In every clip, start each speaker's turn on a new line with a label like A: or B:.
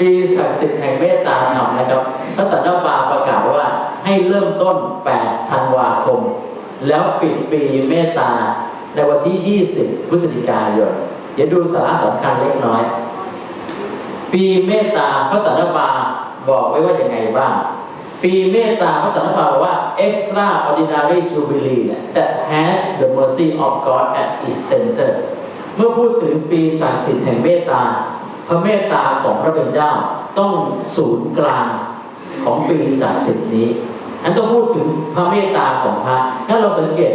A: ปีศักดิ์สิทธิ์แห่งเมตตาธรรมนะครับพระสันตะปาประกาศว่าให้เริ่มต้น 8 ธันวาคม แล้วปิดปีเมตตาในวันที่ 20 พฤศจิกายน เดี๋ยวดูสาระสำคัญเล็กน้อย ปีเมตตาพระสันตะปาบอกไว้ว่าอย่างไงบ้างปีเมตตาพระสันตะปาบอกว่า extraordinary jubilee that has the mercy of God at its center เมื่อพูดถึงปีศักดิ์สิทธิ์แห่งเมตตา พระเมตตาของพระเป็นเจ้าต้องศูนย์กลางของปีศักดิ์สิทธิ์นี้นั้นต้องพูดถึงพระเมตตาของพระ ถ้าเราสังเกต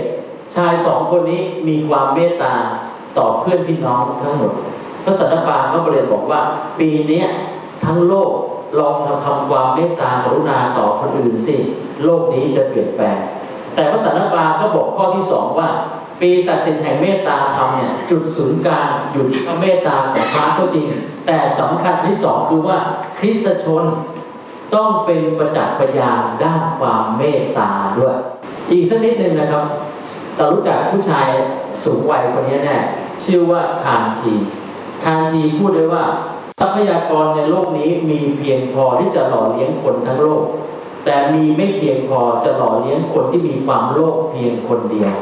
A: ชายสองคนนี้มีความเมตตาต่อเพื่อนพี่น้องทั้งหมด พระสันตะปาก็เรียนบอกว่า ปีนี้ทั้งโลกลองทำทำความเมตตากรุณาต่อคนอื่นสิ โลกนี้จะเปลี่ยนแปลง แต่พระสันตะปาก็บอกข้อที่สองว่า ปีศักดิ์สิทธิ์แห่งเมตตาธรรมเนี่ยจุดศูนย์กลางอยู่ที่พระเมตตาของพระก็จริง แต่สำคัญที่สองคือว่าคริสตชนต้องเป็นประจักษ์พยานด้านความเมตตาด้วย อีกสักนิดหนึ่งนะครับเรารู้จักผู้ชายสูงวัยคนนี้แน่ชื่อว่าคานทีคานทีพูดเลยว่าทรัพยากรในโลกนี้มีเพียงพอที่จะหล่อเลี้ยงคนทั้งโลก แต่มีไม่เพียงพอจะหล่อเลี้ยงคนที่มีความโลภเพียงคนเดียว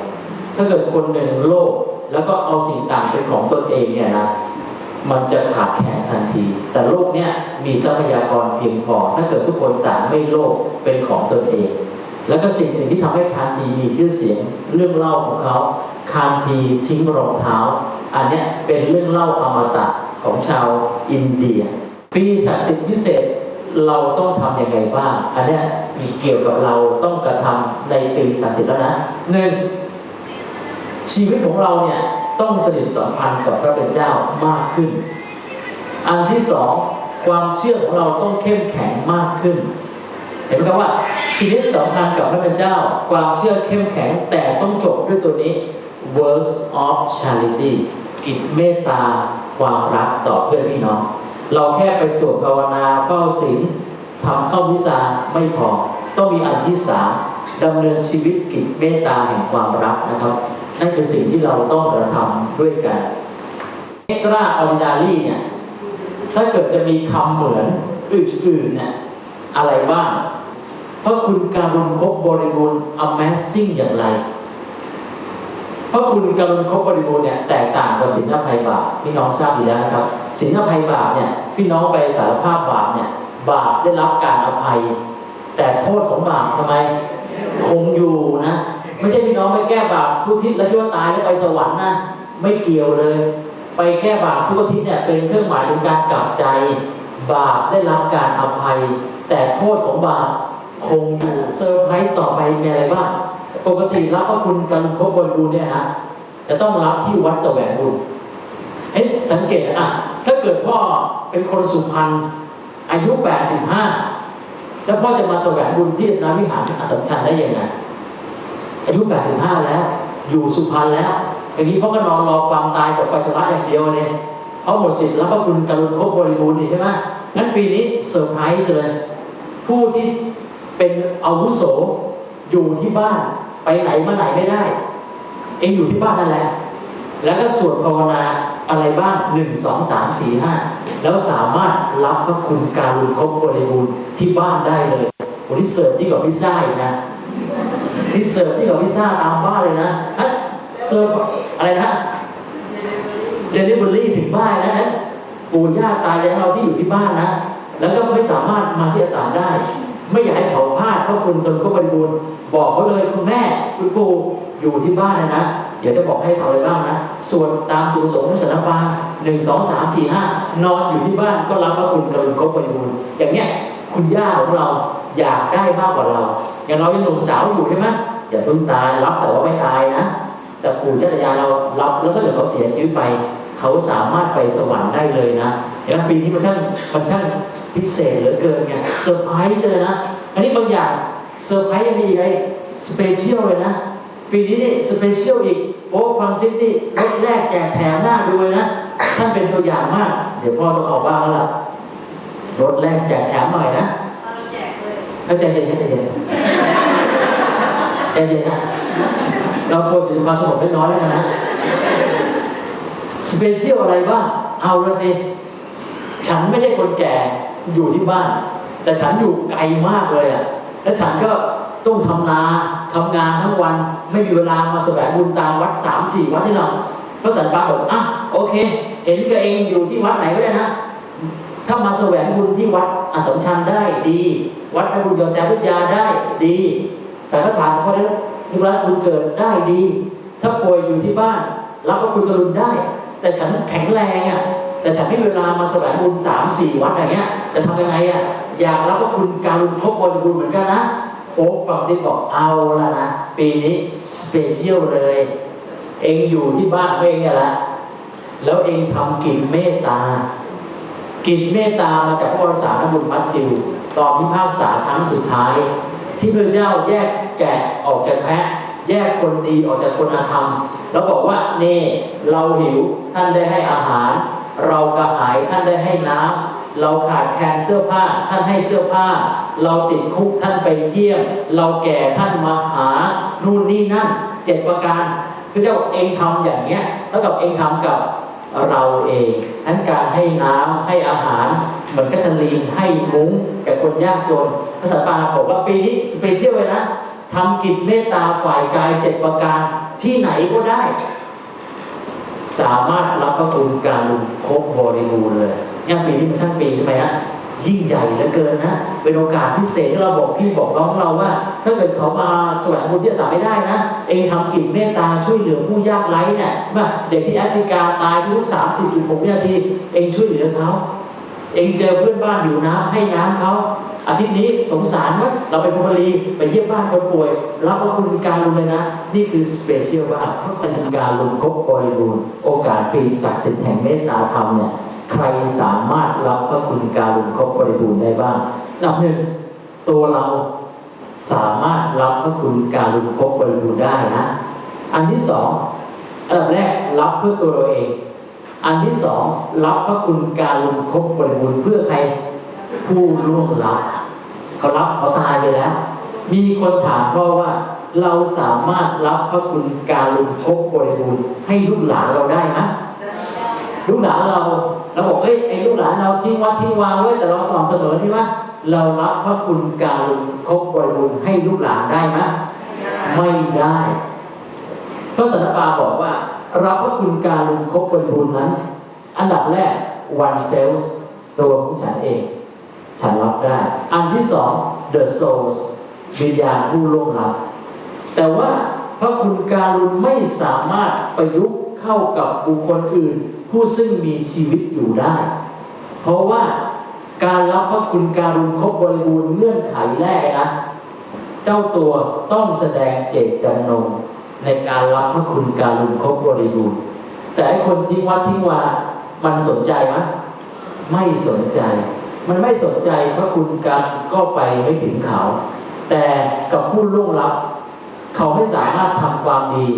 A: ถ้าเกิดคนหนึ่งโลภแล้วก็เอาสิ่งต่างเป็นของตนเองเนี่ยนะมันจะขาดแคลนทันที แต่โลกเนี้ยมีทรัพยากรเพียงพอ ถ้าเกิดทุกคนต่างไม่โลภเป็นของตนเอง แล้วก็สิ่งหนึ่งที่ทำให้คานทีมีชื่อเสียงเรื่องเล่าของเขาคานทีทิ้งรองเท้า อันเนี้ยเป็นเรื่องเล่าอมตะของชาวอินเดีย ปีศักดิ์สิทธิ์พิเศษเราต้องทำยังไงบ้าง อันเนี้ยเกี่ยวกับเราต้องกระทำในปีศักดิ์สิทธิ์แล้วนะหนึ่ง ชีวิตของเราเนี่ยต้องสนิทสัมพันธ์กับพระเป็นเจ้ามากขึ้น อันที่สองความเชื่อของเราต้องเข้มแข็งมากขึ้น เห็นไหมครับว่าชีวิตสัมพันธ์กับพระเป็นเจ้า ความเชื่อเข้มแข็งแต่ต้องจบด้วยตัวนี้ works of charity กิจเมตตาความรักต่อเพื่อนพี่น้อง เราแค่ไปสวดภาวนาเฝ้าศีลทำเข้าวิสาไม่พอ ต้องมีอันที่สามดำเนินชีวิตกิจเมตตาแห่งความรักนะครับ นั่นคือสิ่งที่เราต้องกระทำด้วยกัน extraordinary เนี่ยถ้าเกิดจะมีคำเหมือนอื่นๆเนี่ยอะไรบ้างเพราะคุณการุณครบบริบูรณ์ amazing อย่างไร เพราะคุณการุณครบบริบูรณ์เนี่ยแตกต่างกว่าสินภัยบาปพี่น้องทราบดีแล้วนะครับสินภัยบาปเนี่ยพี่น้องไปสารภาพบาปเนี่ยบาปได้รับการอภัย แต่โทษของบาปทำไม คงอยู่นะ ไม่ใช่พี่น้องไปแก้บาปทุกทิศแล้วคิดว่าตายแล้วไปสวรรค์นะไม่เกี่ยวเลย ไปแก้บาปทุกทิตย์เนี่ยเป็นเครื่องหมายถึงการกลับใจ บาปได้รับการอภัย แต่โทษของบาปคงอยู่เซอร์ไพรส์ต่อไปมีอะไรบ้างปกติรับพระคุณกันครบบริบูรณ์เนี่ยนะจะต้องรับที่วัดแสวงบุญเฮ้ยสังเกตอะถ้าเกิดพ่อเป็นคนสุพรรณอายุ 85 แล้วพ่อจะมาแสวงบุญที่สนามวิหารอสมชัญได้ยังไง อายุ 85 แล้ว อยู่สุพรรณแล้วอย่างนี้พ่อก็นอนรอความตายกับไฟสละอย่างเดียวเนี่ยเขาหมดสิทธิ์แล้วพระคุณกรุณครบบริบูรณ์นี่ใช่ไหมงั้นปีนี้เซอร์ไพรส์เลย ผู้ที่เป็นอาวุโสอยู่ที่บ้านไปไหนมาไหนไม่ได้ เองอยู่ที่บ้านนั่นแหละ แล้วก็สวดภาวนาอะไรบ้างหนึ่งสองสามสี่ห้าแล้วสามารถรับพระคุณการุณครบบริบูรณ์ที่บ้านได้เลยวันนี้เสิร์ฟที่กับพิซซ่าอีกนะ นี่เสิร์ฟที่กับพิซซ่าตามบ้านเลยนะฮะเสิร์ฟอะไรนะเดลิเวอรี่ถึงบ้านนะฮะปู่ย่าตายายเราที่อยู่ที่บ้านนะ แล้วก็ไม่สามารถมาที่อาสาได้ ไม่อยากให้เขาพลาดเพราะคุณตนก็บริบูรณ์บอกเขาเลยคุณแม่คุณปู่อยู่ที่บ้านนะนะเดี๋ยวจะบอกให้ทำอะไรบ้างนะส่วนตามจุดสงสถาบันหนึ่งสองสามสี่ห้านอนอยู่ที่บ้านก็รับพระคุณกรุณครบบริบูรณ์อย่างเนี้ยคุณย่าของเราอยากได้มากกว่าเรา อย่างเรายังหนุ่มสาวอยู่ใช่ไหม อย่าเพิ่งตายรับแต่ว่าไม่ตายนะแต่ปู่ย่าตายายเรารับแล้วถ้าเกิดเขาเสียชีวิตไป เขาสามารถไปสวรรค์ได้เลยนะเห็นไหมปีนี้มันช่างมันช่างพิเศษเหลือเกินไงเซอร์ไพรส์เลยนะอันนี้บางอย่างเซอร์ไพรส์ยังมีอะไรสเปเชียลเลยนะปีนี้นี่สเปเชียลอีกโอ้ฟังซิตี้รถแรกแจกแถมหน้าดูเลยนะท่านเป็นตัวอย่างมาก เดี๋ยวพ่อต้องเอาบ้างแล้วล่ะรถแรกแจกแถมหน่อยนะ
B: เราแจกเลย
A: ให้ใจเย็นให้ใจเย็น ใจเย็นนะเราควรจะมีความสงบเล็กน้อยแล้วกันนะสเปเชียลอะไรบ้างเอาละสิ ฉันไม่ใช่คนแก่อยู่ที่บ้าน แต่ฉันอยู่ไกลมากเลยอะแล้วฉันก็ต้องทำนาทำงานทั้งวัน ไม่มีเวลามาแสวงบุญตามวัดสามสี่วัดที่เราพระสันปาบอกอะโอเค เห็นก็เองอยู่ที่วัดไหนก็ได้นะ ถ้ามาแสวงบุญที่วัดอสมชัญได้ดี วัดพระบุญยอแสพุทธยาได้ดี สารฐานของพระนิรัตบุญเกิดได้ดี ถ้าป่วยอยู่ที่บ้านรับพระคุณกรุณได้ แต่ฉันแข็งแรงอะแต่ฉันไม่มีเวลามาแสวงบุญสามสี่วัดอย่างเงี้ยจะทำยังไงอะอยากรับพระคุณการุณครบบริบูรณ์เหมือนกันนะโอ๊คฟังซิบอกเอาละนะ ปีนี้สเปเชียลเลย เองอยู่ที่บ้านของเองเนี่ยแหละแล้วเองทำกิจเมตตากิจเมตตามาจากพระวรสารบุญมัทธิวตอนพิพากษาครั้งสุดท้าย ที่พระเจ้าแยกแกะออกจากแพะ แยกคนดีออกจากคนอาธรรม แล้วบอกว่าเน่เราหิวท่านได้ให้อาหาร เรากระหายท่านได้ให้น้ำเราขาดแคลนเสื้อผ้าท่านให้เสื้อผ้า เราติดคุกท่านไปเยี่ยม เราแก่ท่านมาหานู่นนี่นั่นเจ็ดประการพระเจ้าเองทำอย่างเนี้ยแล้วกับเองทำกับ เราเองนั้นการให้น้ำให้อาหารเหมือนกัทลีนให้มุ้งแก่คนยากจนภาษาปาบอกว่าปีนี้สเปเชียลเลยนะทำกิจเมตตาฝ่ายกายเจ็ดประการที่ไหนก็ได้ สามารถรับพระคุณการลุนครบบริบูรณ์เลยเนี่ยปีนี้มันช่างปีใช่ไหมฮะ ยิ่งใหญ่เหลือเกินนะ เป็นโอกาสพิเศษที่เราบอกพี่บอกน้องเราว่า ถ้าเกิดเขามาแสวงบุญที่สาไม่ได้นะ เองทำกิจเมตตาช่วยเหลือผู้ยากไร้เนี่ยว่าเด็กที่แอฟริกาตายทุกสามสิบจุดหกวินาที เองช่วยเหลือเขาเองเจอเพื่อนบ้านอยู่น้ำให้น้ำเขาอาทิตย์นี้สงสารว่าเราเป็นภูมิรีไปเยี่ยมบ้านคนป่วยรับพระคุณการลุนเลยนะ นี่คือสเปเชียลว่าพระคุณการลุนครบบริบูรณ์โอกาสปีศักดิ์สิทธิ์แห่งเมตตาธรรมเนี่ย ใครสามารถรับพระคุณการลุนครบบริบูรณ์ได้บ้างนับหนึ่งตัวเราสามารถรับพระคุณการลุนครบบริบูรณ์ได้นะ อันที่สองอันดับแรกรับเพื่อตัวเราเอง อันที่สองรับพระคุณการลุนครบบริบูรณ์เพื่อใครผู้ล่วงลับเขารับเขาตายไปแล้ว มีคนถามพ่อว่าเราสามารถรับพระคุณการลุนครบบริบูรณ์ให้ลูกหลานเราได้ไหม ลูกหลานเราเราบอกเอ้ยไอ้ลูกหลานเราทิ้งวัดทิ้งวางไว้แต่เราสอนเสมอนี่ว่าเรารับพระคุณการลุนครบบริบูรณ์ให้ลูกหลานได้ไหมไม่ได้พระสันตะปาบอกว่ารับพระคุณการลุนครบบริบูรณ์นั้น อันดับแรก one self ตัวของฉันเอง ฉันรับได้ อันที่สอง the souls วิญญาณผู้ล่วงลับแต่ว่าพระคุณการุณไม่สามารถประยุกต์ เข้ากับบุคคลอื่น ผู้ซึ่งมีชีวิตอยู่ได้ เพราะว่าการรับพระคุณการุณครบบริบูรณ์เงื่อนไขแรกนะเจ้าตัวต้องแสดงเจตจำนงในการรับพระคุณการุณครบบริบูรณ์แต่ไอคนทิ้งวัดทิ้งวามันสนใจไหมไม่สนใจ มันไม่สนใจพระคุณการก็ไปไม่ถึงเขา แต่กับผู้ล่วงลับ เขาไม่สามารถทำความดี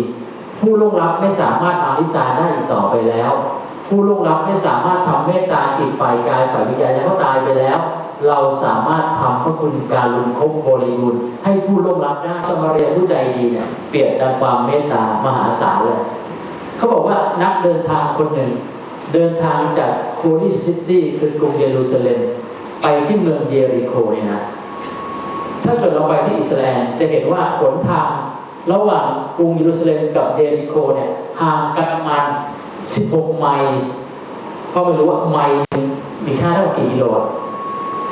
A: ผู้ล่วงลับไม่สามารถอาวิสาได้อีกต่อไปแล้ว ผู้ล่วงลับไม่สามารถทำเมตตากิจฝ่ายกายฝ่ายวิญญาณแล้วก็ตายไปแล้ว เราสามารถทำพระคุณการลุนครบบริบูรณ์ให้ผู้ล่วงลับได้สมาเรียผู้ใจดีเนี่ยเปรียบดังความเมตตามหาศาลเลยเขาบอกว่านักเดินทางคนหนึ่ง เดินทางจากโคลีซิตี้คือกรุงเยรูซาเล็มไปที่เมืองเยริโคเนี่ยนะถ้าเกิดเราไปที่อิสราเอลจะเห็นว่าหนทาง ระหว่างกรุงเยรูซาเล็มกับเยริโคเนี่ยห่างกันประมาณ 16 ไมล์ก็ไม่รู้ว่าไมล์หนึ่งมีค่าเท่ากับกี่กิโลอะ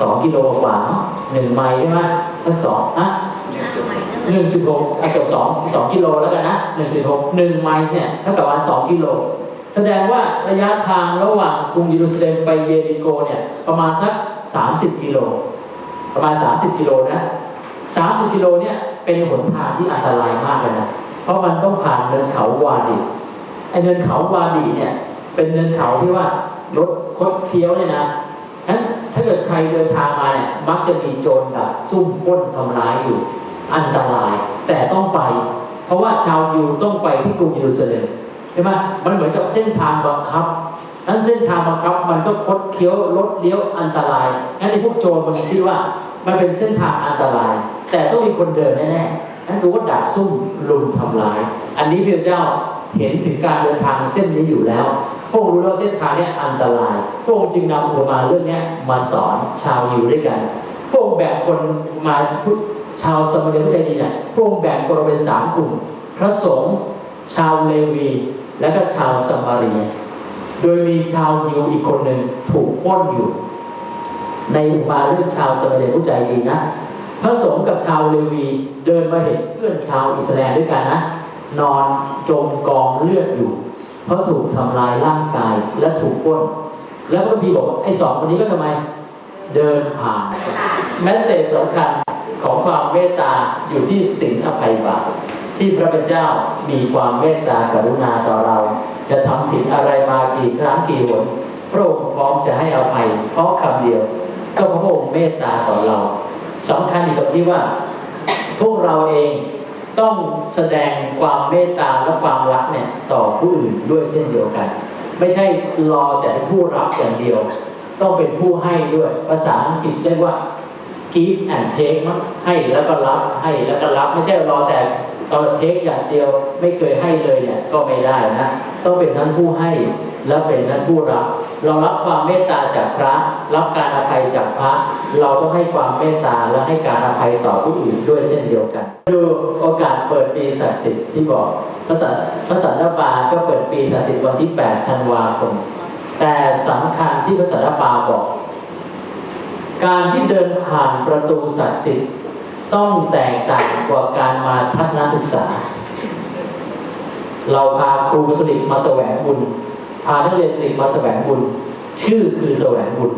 A: สองกิโลกว่าเนอะหนึ่งไมล์ใช่ไหมถ้าสองอะหนึ่งจุดหกอะเกือบสองสองกิโลแล้วกันนะหนึ่งจุดหกหนึ่งไมล์เนี่ยเท่ากับวันสองกิโลแสดงว่าระยะทางระหว่างกรุงเยรูซาเล็มไปเยริโกเนี่ยประมาณสักสามสิบกิโล ประมาณสามสิบกิโลนะสามสิบกิโลเนี่ย เป็นหนทางที่อันตรายมากเลยนะเพราะมันต้องผ่านเนินเขาวาดิไอเนินเขาวาดิเนี่ย เป็นเนินเขาที่ว่ารถคดเคี้ยวเนี่ยนะนั้นถ้าเกิดใครเดินทางมาเนี่ยมักจะมีโจรแบบซุ่มป้นทำร้ายอยู่ อันตรายแต่ต้องไป เพราะว่าชาวยิวต้องไปที่กรุงเยรูซาเล็มใช่ไหมมันเหมือนกับเส้นทางบังคับนั้นเส้นทางบังคับมันก็คดเคี้ยวรถเลี้ยวอันตรายงั้นไอ้พวกโจรมันคิดว่า มันเป็นเส้นทางอันตราย แต่ต้องมีคนเดินแน่ๆนั่นคือว่าดักซุ่มลุมทำลาย อันนี้พระเจ้าเห็นถึงการเดินทางเส้นนี้อยู่แล้วพระองค์รู้แล้วเส้นทางเนี้ยอันตรายพระองค์จึงนำอุปมาเรื่องเนี้ยมาสอนชาวยิวด้วยกันพระองค์แบ่งคนมาชาวสมเด็จพระเจ้าดีเนี่ยพระองค์แบ่งคนออกเป็นสามกลุ่ม พระสงฆ์ชาวเลวี และก็ชาวสมารีโดยมีชาวยิวอีกคนหนึ่งถูกปล้นอยู่ ในอุปาเรื่องชาวสมเด็จผู้ใจดีนะพระสงฆ์กับชาวเลวีเดินมาเห็นเพื่อนชาวอิสราเอลด้วยกันนะ นอนจมกองเลือดอยู่ เพราะถูกทำลายร่างกายและถูกป้น แล้วก็มีบอกไอ้สองคนนี้ก็ทำไมเดินผ่านแมสเซจสำคัญของความเมตตาอยู่ที่สินอภัยบาปที่พระเป็นเจ้ามีความเมตตากรุณาต่อเรา จะทำผิดอะไรมากี่ครั้งกี่หนพระองค์พร้อมจะให้อภัยเพราะคำเดียว ก็พระพระองค์เมตตาต่อเราสำคัญอยู่ตรงที่ว่า พวกเราเองต้องแสดงความเมตตาและความรักเนี่ยต่อผู้อื่นด้วยเช่นเดียวกัน ไม่ใช่รอแต่ผู้รับอย่างเดียว ต้องเป็นผู้ให้ด้วยภาษาอังกฤษเรียกว่า give and take มั้งให้แล้วก็รับให้แล้วก็รับ ไม่ใช่รอแต่ตอนเทคอย่างเดียวไม่เคยให้เลยเนี่ยก็ไม่ได้นะ ต้องเป็นทั้งผู้ให้ และเป็นทั้งผู้รับ เรารับความเมตตาจากพระ รับการอภัยจากพระ เราต้องให้ความเมตตาและให้การอภัยต่อผู้อื่นด้วยเช่นเดียวกัน ดูโอกาสเปิดปีศักดิ์สิทธิ์ที่บอกพระสันพระสันตปาก็เปิดปีศักดิ์สิทธิ์วันที่ 8 ธันวาคม แต่สำคัญที่พระสันตปาบอก การที่เดินผ่านประตูศักดิ์สิทธิ์ต้องแตกต่างกว่าการมาทัศนศึกษา เราพาครูคาทอลิกมาแสวงบุญ พานักเรียนคาทอลิกมาแสวงบุญ ชื่อคือแสวงบุญ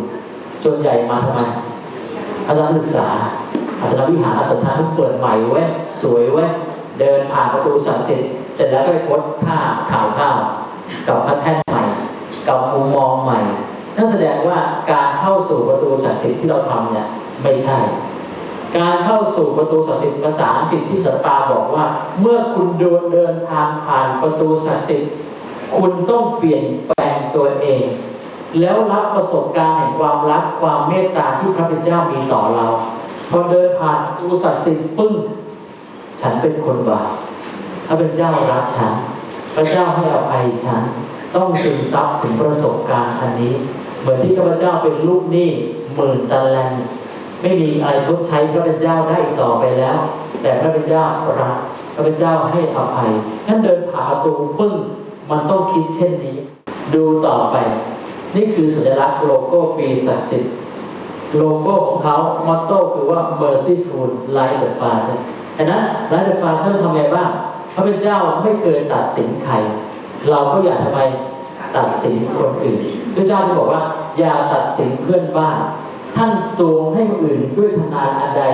A: ส่วนใหญ่มาทำไมทัศนศึกษาอาสนวิหารอาสนทานเปิดใหม่ไว้ยสวยไว้ยเดินผ่านประตูศักดิ์สิทธิ์เสร็จแล้วก็ไปโพสท่าข่าวข้าวกับพระแท่นใหม่กับมุมมองใหม่ นั่นแสดงว่าการเข้าสู่ประตูศักดิ์สิทธิ์ที่เราทำเนี่ยไม่ใช่ การเข้าสู่ประตูศักดิ์สิทธิ์ภาษาอังกฤษที่สัตปาบอกว่า เมื่อคุณเดินเดินทางผ่านประตูศักดิ์สิทธิ์ คุณต้องเปลี่ยนแปลงตัวเอง แล้วรับประสบการณ์แห่งความรักความเมตตาที่พระเป็นเจ้ามีต่อเรา พอเดินผ่านประตูศักดิ์สิทธิ์ปึ้ง ฉันเป็นคนบาปพระเป็นเจ้ารักฉัน พระเจ้าให้อภัยฉัน ต้องซึมซับถึงประสบการณ์อันนี้ เหมือนที่ข้าพเจ้าเป็นลูกหนี้หมื่นตะแลงไม่มีอะไรชดใช้พระเป็นเจ้าได้อีกต่อไปแล้ว แต่พระเป็นเจ้ารักพระเป็นเจ้าให้อภัยงั้นเดินผ่านประตูปึ้ง มันต้องคิดเช่นนี้ ดูต่อไป นี่คือสัญลักษณ์โลโก้ปีศักดิ์สิทธิ์โลโก้ของเขามอตโต้คือว่า merciful like the Father ฉะนั้น like the Father ทำไงบ้างพระเป็นเจ้าไม่เคยตัดสินใคร เราก็อย่าทำไมตัดสินคนอื่นพระเจ้าจะบอกว่า อย่าตัดสินเพื่อนบ้าน ท่านตวงให้คนอื่นด้วยทนานอันใด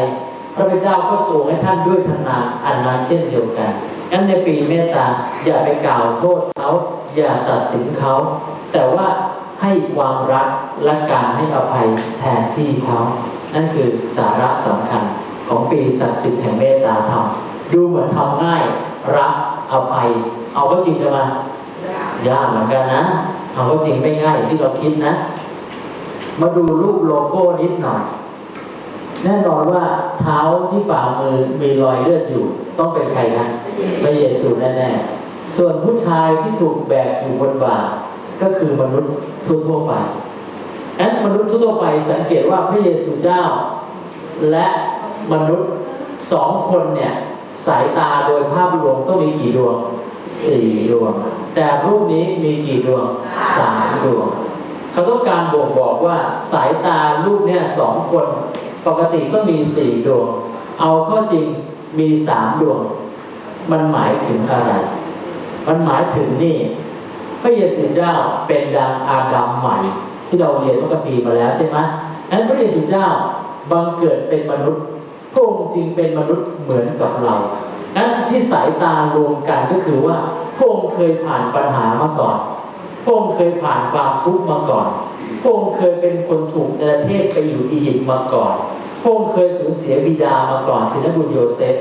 A: พระเจ้าก็ตวงให้ท่านด้วยทนานอันนั้นเช่นเดียวกัน งั้นในปีเมตตาอย่าไปกล่าวโทษเขาอย่าตัดสินเขาแต่ว่าให้ความรักและการให้อภัยแทนที่เขานั่นคือสาระสำคัญของปีศักดิ์สิทธิ์แห่งเมตตาธรรมดูเหมือนทำง่ายรักอภัย เอาก็จริงจะมายากเหมือนกันนะเอาก็จริงไม่ง่ายอย่างที่เราคิดนะ มาดูรูปโลโก้นิดหน่อยแน่นอนว่าเท้าที่ฝ่ามือมีรอยเลือดอยู่ ต้องเป็นใครนะ พระเยซูแน่ๆส่วนผู้ชายที่ถูกแบกอยู่บนบ่าก็คือมนุษย์ทั่วๆไปนั้นมนุษย์ทั่วๆไปสังเกตว่าพระเยซูเจ้า และมนุษย์สองคนเนี่ยสายตาโดยภาพรวมต้องมีกี่ดวงสี่ดวง แต่รูปนี้มีกี่ดวงสามดวง เขาต้องการบ่งบอกว่าสายตารูปเนี่ยสองคน ปกติก็มีสี่ดวง เอาก็จริงมีสามดวง มันหมายถึงอะไร มันหมายถึงนี่พระเยซูเจ้าเป็นดังอาดัมใหม่ ที่เราเรียนเมื่อปีมาแล้วใช่ไหมนั้นพระเยซูเจ้าบังเกิดเป็นมนุษย์พระองค์จริงเป็นมนุษย์เหมือนกับเรานั้นที่สายตารวมกันก็คือว่าพระองค์เคยผ่านปัญหามาก่อนพระองค์เคยผ่านความทุกข์มาก่อนพระองค์เคยเป็นคนถูกในประเทศไปอยู่อียิปต์มาก่อนพระองค์เคยสูญเสียบิดามาก่อนคือนักบุญโยเซฟ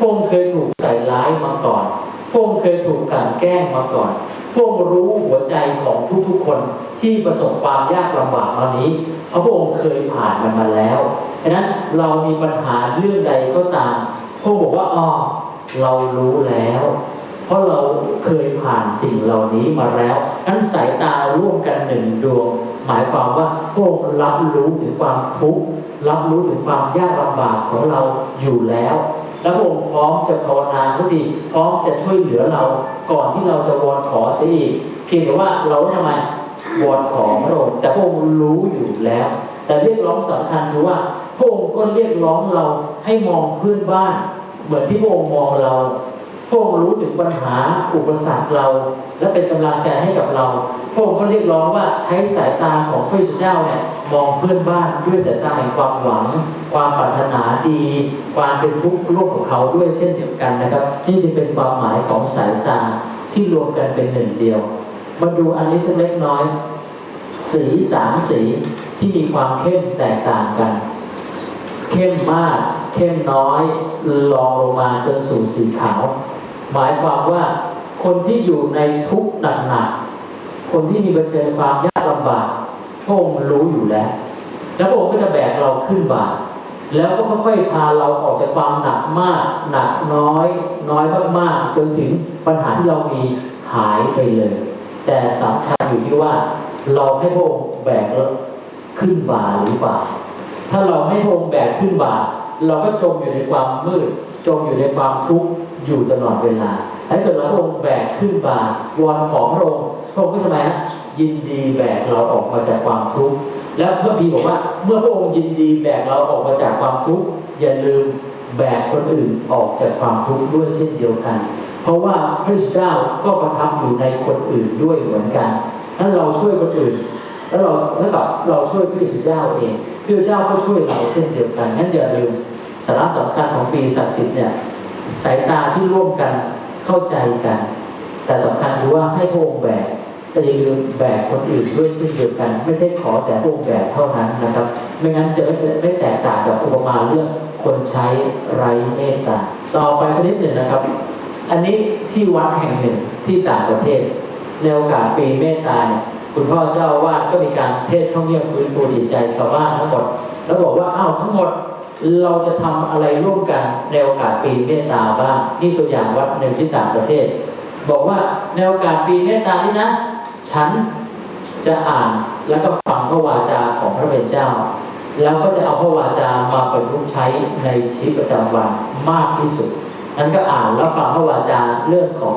A: พงค์เคยถูกใส่ร้ายมาก่อนพงค์เคยถูกกลั่นแกล้งมาก่อนพงค์รู้หัวใจของทุกๆคนที่ประสบความยากลำบากมานี้เพราะพระองค์เคยผ่านมันมาแล้วดังนั้นเรามีปัญหาเรื่องใดก็ตามพระองค์บอกว่าอ๋อเรารู้แล้ว เพราะเราเคยผ่านสิ่งเหล่านี้มาแล้วนั้นสายตาร่วมกันหนึ่งดวง หมายความว่าพระองค์รับรู้ถึงความทุกข์รับรู้ถึงความยากลำบากของเราอยู่แล้ว แล้วพระองค์พร้อมจะภาวนาทุกทีพร้อมจะช่วยเหลือเราก่อนที่เราจะวอนขอสิเพียงแต่ว่าเราทำไมวอนขอพระองค์แต่พระองค์รู้อยู่แล้ว แต่เรียกร้องสำคัญคือว่าพระองค์ก็เรียกร้องเราให้มองเพื่อนบ้าน เหมือนที่พระองค์มองเรา พระองค์รู้ถึงปัญหาอุปสรรคเรา และเป็นกำลังใจให้กับเราพระองค์ก็เรียกร้องว่าใช้สายตาของพระเจ้าเนี่ยมองเพื่อนบ้านด้วยสายตาแห่งความหวัง ความปรารถนาดี ความเป็นทุกข์ร่วมของเขาด้วยเช่นเดียวกันนะครับ นี่จึงเป็นความหมายของสายตาที่รวมกันเป็นหนึ่งเดียว มาดูอันนี้สักเล็กน้อย สีสามสีที่มีความเข้มแตกต่างกัน เข้มมาก เข้มน้อย ลองลงมาจนสู่สีขาว หมายความว่าคนที่อยู่ในทุกข์หนักๆคนที่มีเผชิญความยากลำบากพระองค์รู้อยู่แล้ว แล้วพระองค์ก็จะแบกเราขึ้นบ่าแล้วก็ค่อยๆพาเราออกจากความหนักมากหนักน้อย น้อยมากๆจนถึงปัญหาที่เรามีหายไปเลย แต่สำคัญอยู่ที่ว่า เราให้พระองค์แบกเราขึ้นบ่าหรือเปล่าถ้าเราไม่พระองค์แบกขึ้นบ่าเราก็จมอยู่ในความมืด จมอยู่ในความทุกข์ อยู่ตลอดเวลาถ้าเกิดเราพระองค์แบกขึ้นบ่าวอนขอพระองค์พระองค์ก็ทำไมฮะยินดีแบกเราออกมาจากความทุกข์แล้วพระบีบอกว่าเมื่อพระองค์ยินดีแบกเราออกมาจากความทุกข์อย่าลืมแบกคนอื่นออกจากความทุกข์ด้วยเช่นเดียวกัน เพราะว่าพระเจ้าก็ประทับอยู่ในคนอื่นด้วยเหมือนกันนั้นเราช่วยคนอื่น แล้วเราแล้วกับเราช่วยพระเจ้าเองพระเจ้าก็ช่วยเราเช่นเดียวกันงั้นอย่าลืมสาระสำคัญของปีศักดิ์สิทธิ์เนี่ย สายตาที่ร่วมกันเข้าใจกัน แต่สำคัญคือว่าให้พระองค์แบกแต่อย่าลืมแบกคนอื่นด้วยเช่นเดียวกัน ไม่ใช่ขอแต่พระองค์แบกเท่านั้นนะครับ ไม่งั้นจะไม่แตกต่างกับอุปมาเรื่องคนใช้ไร้เมตตาต่อไปสักนิดหนึ่งนะครับ อันนี้ที่วัดแห่งหนึ่งที่ต่างประเทศในโอกาสปีเมตตาเนี่ยคุณพ่อเจ้าวาดก็มีการเทศท่องเที่ยวฟื้นฟูจิตใจชาวบ้านทั้งหมด แล้วบอกว่าอ้าวทั้งหมด เราจะทำอะไรร่วมกันในโอกาสปีเมตตาบ้างนี่ตัวอย่างวัดหนึ่งที่ต่างประเทศ บอกว่าในโอกาสปีเมตตานี้นะ ฉันจะอ่านแล้วก็ฟังพระวาจาของพระเป็นเจ้า แล้วก็จะเอาพระวาจามาประยุกต์ใช้ในชีวิตประจำวันมากที่สุดนั้นก็อ่านแล้วฟังพระวาจาเรื่องของ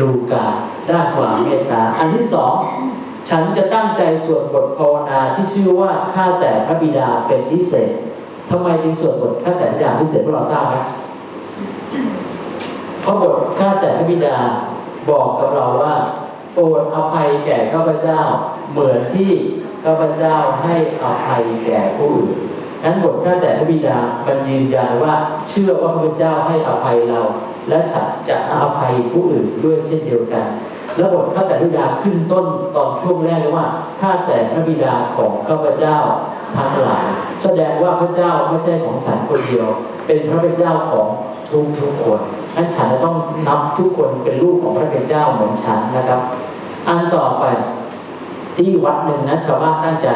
A: ลูกาด้านความเมตตา อันที่สองฉันจะตั้งใจสวดบทภาวนาที่ชื่อว่าข้าแต่พระบิดาเป็นพิเศษ ทำไมจึงสวดบทข้าแต่บิดาพิเศษพวกเราทราบไหมเพราะบทข้าแต่พระบิดาบอกกับเราว่าโปรดอภัยแก่ข้าพเจ้าเหมือนที่ข้าพเจ้าให้อภัยแก่ผู้อื่นนั้นบทข้าแต่พระบิดามันยืนยันว่าเชื่อว่าพระเจ้าให้อภัยเรา และฉันจะอภัยผู้อื่นด้วยเช่นเดียวกัน แล้วบทข้าแต่พระบิดาขึ้นต้นตอนช่วงแรกเลยว่าข้าแต่พระบิดาของข้าพเจ้า ทั้งหลายแสดงว่าพระเจ้าไม่ใช่ของฉันคนเดียว เป็นพระเป็นเจ้าของทุกทุกคนนั้นฉันจะต้องนับทุกคนเป็นลูกของพระเป็นเจ้าเหมือนฉันนะครับ อันต่อไปที่วัดหนึ่งนะชาวบ้านตั้งใจ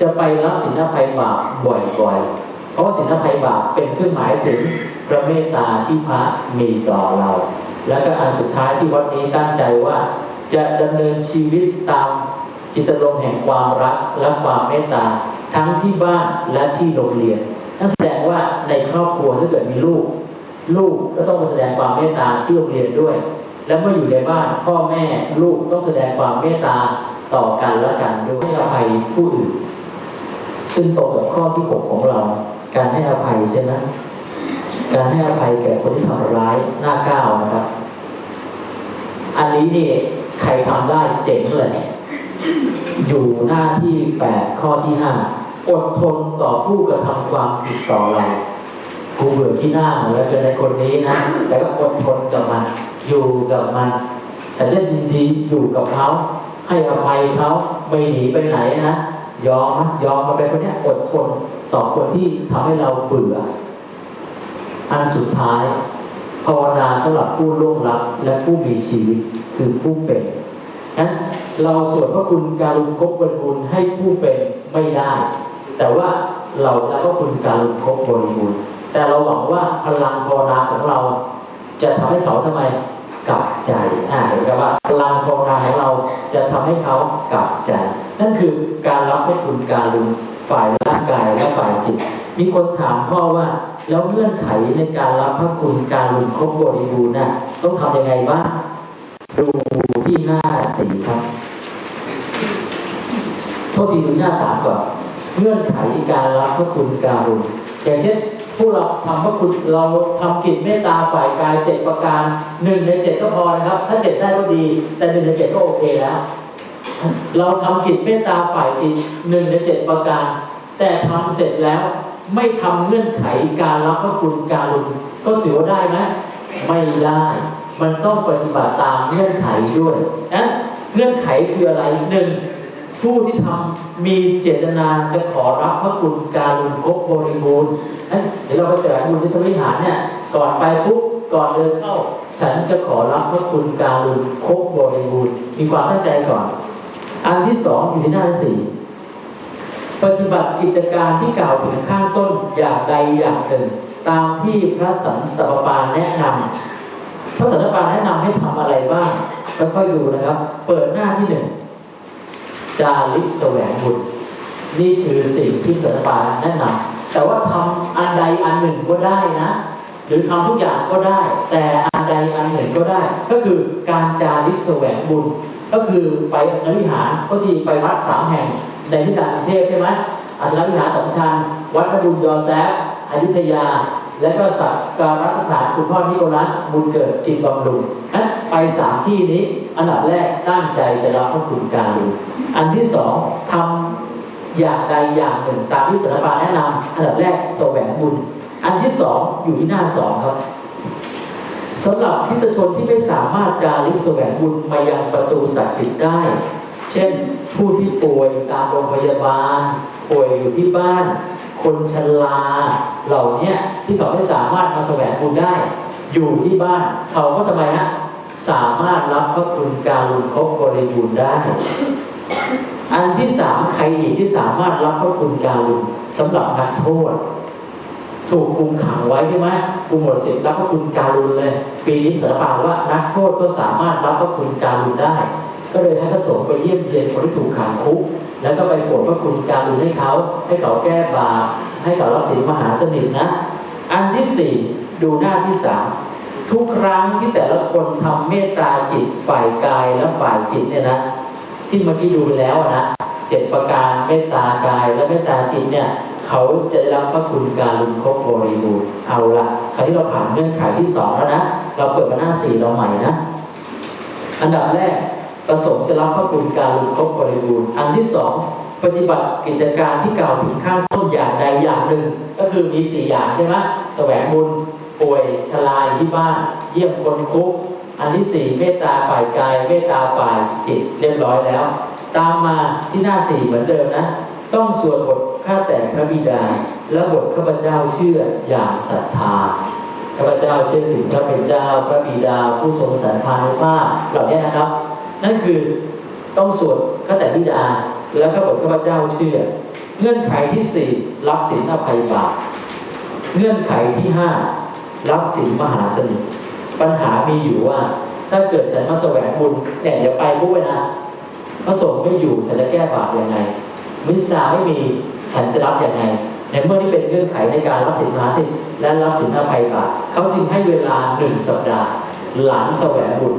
A: จะไปรับสินภัยบาปบ่อยๆ เพราะว่าสินภัยบาปเป็นเครื่องหมายถึงพระเมตตาที่พระมีต่อเรา แล้วก็อันสุดท้ายที่วัดนี้ตั้งใจว่าจะดำเนินชีวิตตามจิตรมแห่งความรักและความเมตตา ทั้งที่บ้านและที่โรงเรียนนั่นแสดงว่าในครอบครัวถ้าเกิดมีลูก ลูกก็ต้องแสดงความเมตตาที่โรงเรียนด้วย แล้วเมื่ออยู่ในบ้านพ่อแม่ลูกต้องแสดงความเมตตาต่อกันและกันด้วยให้อภัยผู้อื่น ซึ่งตรงกับข้อที่6ของเรา การให้อภัยใช่ไหมการให้อภัยแก่คนที่ทำร้ายหน้าก้าวนะครับ อันนี้นี่ใครทำได้เจ๋งเลยอยู่หน้าที่ 8 ข้อที่ 5 อดทนต่อผู้กระทำความผิดต่อเรากูเบื่อที่หน้าเหมือนกันในคนนี้นะแต่ก็อดทนกับมันอยู่กับมันฉันจะยินดีอยู่กับเขาให้อภัยเขาไม่หนีไปไหนนะยอมนะยอมมาเป็นคนนี้อดทนต่อคนที่ทำให้เราเบื่อ อันสุดท้ายภาวนาสำหรับผู้ล่วงลับและผู้มีชีวิตคือผู้เป็นนั้นเราสวดพระคุณการุณคบบรรณ์ให้ผู้เป็นไม่ได้ แต่ว่าเราจะพระคุณการุณคบบริบูรณ์แต่เราหวังว่าพลังภาวนาของเรา จะทำให้เขาทำไมกลับใจอ่าเห็นไหมว่าพลังภาวนาของเราจะทำให้เขากลับใจ นั่นคือการรับพระคุณการลุนฝ่ายร่างกายและฝ่ายจิต มีคนถามพ่อว่าแล้วเงื่อนไขในการรับพระคุณการลุนครบบริบูรณ์น่ะต้องทำยังไงบ้างดูที่หน้าสี่ครับโทษทีดูหน้าสามก่อน เงื่อนไขการรับพระคุณการุณอย่างเช่นผู้เราทำพระคุณเราทำกิจเมตตาฝ่ายกายเจ็ดประการหนึ่งในเจ็ดก็พอนะครับ ถ้าเจ็ดได้ก็ดี แต่หนึ่งในเจ็ดก็โอเคแล้วเราทำกิจเมตตาฝ่ายจิตหนึ่งในเจ็ดประการ แต่ทำเสร็จแล้วไม่ทำเงื่อนไขการรับพระคุณการุณก็ถือว่าได้ไหมไม่ได้ มันต้องปฏิบัติตามเงื่อนไขด้วยนั้นเงื่อนไขคืออะไรหนึ่ง ผู้ที่ทำมีเจตนาจะขอรับพระคุณการุณครบบริบูรณ์นั้นเดี๋ยวเราไปแสวงบุญในสมิหารเนี่ยก่อนไปปุ๊บก่อนเดินเข้าฉันจะขอรับพระคุณการุณครบบริบูรณ์มีความตั้งใจก่อน อันที่สองอยู่ที่หน้าสี่ปฏิบัติกิจการที่กล่าวถึงข้างต้นอย่างใดอย่างหนึ่ง ตามที่พระสันตะปาปาแนะนำพระสันตะปาปาแนะนำให้ทำอะไรบ้างแล้วค่อยๆดูนะครับ เปิดหน้าที่หนึ่ง จาริกแสวงบุญนี่คือสิ่งที่สันตปาแนะนำแต่ว่าทำอันใดอันหนึ่งก็ได้นะ หรือทำทุกอย่างก็ได้ แต่อันใดอันหนึ่งก็ได้ ก็คือการจาริกแสวงบุญ ก็คือไปอัศนวิหารก็ที่ไปวัดสามแห่งในพิจารกรุงเทพใช่ไหมอัศนวิหารสำชัญวัดพระบุญยอแซฟอยุธยา และก็สักการสถานคุณพ่อนิโคลัสบุญเกิดกินบำรุงนั้นไปสามที่นี้อันดับแรกตั้งใจจะรับพระคุณการุณ อันที่สองทำอย่างใดอย่างหนึ่ง ตามที่สถาบาแนะนำอันดับแรกแสวงบุญ อันที่สองอยู่ที่หน้าสองครับสำหรับพิสชนที่ไม่สามารถการลิแสวงบุญมายังประตูศักดิ์สิทธิ์ได้ เช่นผู้ที่ป่วยตามโรงพยาบาล ป่วยอยู่ที่บ้าน คนชราเหล่านี้ที่เขาไม่สามารถมาแสวงบุญได้ อยู่ที่บ้านเขาก็ทำไมฮะสามารถรับพระคุณการุณครบบริบูรณ์ได้ อันที่สามใครอีกที่สามารถรับพระคุณการุณสำหรับนักโทษ ถูกคุมขังไว้ใช่ไหมคุมหมดสิทธิ์รับพระคุณการุณเลย ปีนี้สารภาพว่านักโทษก็สามารถรับพระคุณการุณได้ ก็เลยให้พระสงฆ์ไปเยี่ยมเยียนคนที่ถูกขังคุกแล้วก็ไปโปรดพระคุณการุณให้เขา ให้เขาแก้บาปให้เขารับศีลมหาสนิทนะ อันที่สี่ดูหน้าที่สามทุกครั้งที่แต่ละคนทำเมตตาจิตฝ่ายกายและฝ่ายจิตเนี่ยนะ ที่เมื่อกี้ดูไปแล้วนะเจ็ดประการเมตตากายและเมตตาจิตเนี่ยเขาจะได้รับพระคุณการลุนครบบริบูรณ์เอาละคราวนี้เราผ่านเงื่อนไขที่สองแล้วนะเราเปิดมาหน้าสี่เราใหม่นะ อันดับแรกประสงค์จะรับพระคุณการลุนครบบริบูรณ์อันที่สองปฏิบัติกิจการที่กล่าวถึงข้างต้นอย่างใดอย่างหนึ่ง ก็คือมีสี่อย่างใช่ไหมแสวงบุญป่วยชราอยู่ที่บ้าน เยี่ยมคนคุก อันที่สี่เมตตาฝ่ายกาย เมตตาฝ่ายจิตเรียบร้อยแล้ว ตามมาที่หน้าสี่เหมือนเดิมนะ ต้องสวดบทข้าแต่พระบิดา และบทข้าพเจ้าเชื่ออย่างศรัทธาข้าพเจ้าเชื่อถึงพระเป็นเจ้าพระบิดาผู้ทรงสรรพานุภาพเหล่านี้นะครับ นั่นคือต้องสวดข้าแต่บิดา แล้วก็บทข้าพเจ้าเชื่อ เงื่อนไขที่สี่รับสินอภัยบาปเงื่อนไขที่ห้ารับสินมหาสนิท ปัญหามีอยู่ว่า ถ้าเกิดฉันมาแสวงบุญเนี่ยเดี๋ยวไปปุ๊บเลยนะพระสงฆ์ไม่อยู่ฉันจะแก้บาปยังไงมิสซาไม่มีฉันจะรับยังไงในเมื่อนี่เป็นเงื่อนไขในการรับสินมหาสิและรับสินถ้าไปบาปเขาจึงให้เวลาหนึ่งสัปดาห์ หลังแสวงบุญ